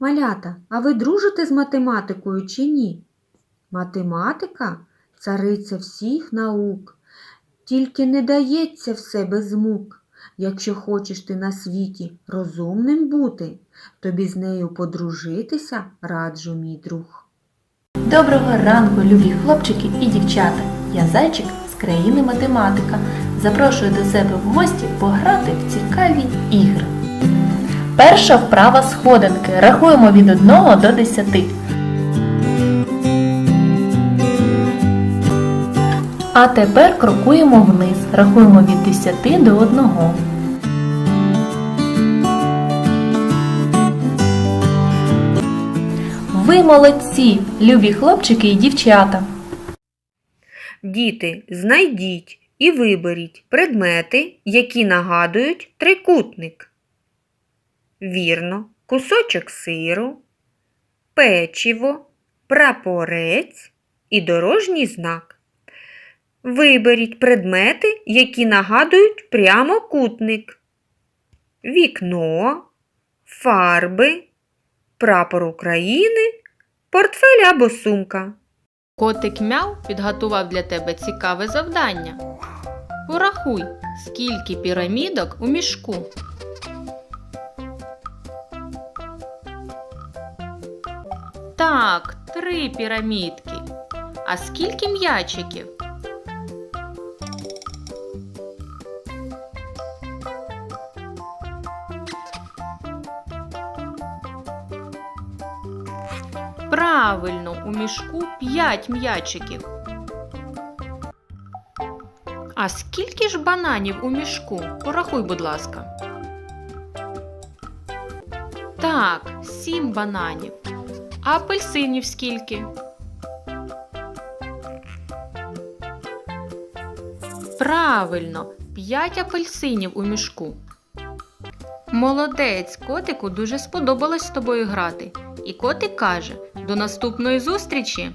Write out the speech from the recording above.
Малята, а ви дружите з математикою чи ні? Математика цариця всіх наук, тільки не дається все без мук. Якщо хочеш ти на світі розумним бути, тобі з нею подружитися раджу, мій друг. Доброго ранку, любі хлопчики і дівчата. Я зайчик з країни математика. Запрошую до себе в гості пограти в цікаві ігри. Перша вправа сходинки. Рахуємо від 1 до 10. А тепер крокуємо вниз. Рахуємо від 10 до 1. Ви молодці, любі хлопчики і дівчата. Діти, знайдіть і виберіть предмети, які нагадують трикутник. Вірно, кусочок сиру, печиво, прапорець і дорожній знак. Виберіть предмети, які нагадують прямокутник. Вікно, фарби, прапор України, портфель або сумка. Котик Мяу підготував для тебе цікаве завдання. Порахуй, скільки пірамідок у мішку. Так, три пірамідки. А скільки м'ячиків? Правильно, у мішку 5 м'ячиків. А скільки ж бананів у мішку? Порахуй, будь ласка. Так, 7 бананів. А апельсинів скільки? Правильно, 5 апельсинів у мішку. Молодець, котику дуже сподобалось з тобою грати. І котик каже: до наступної зустрічі!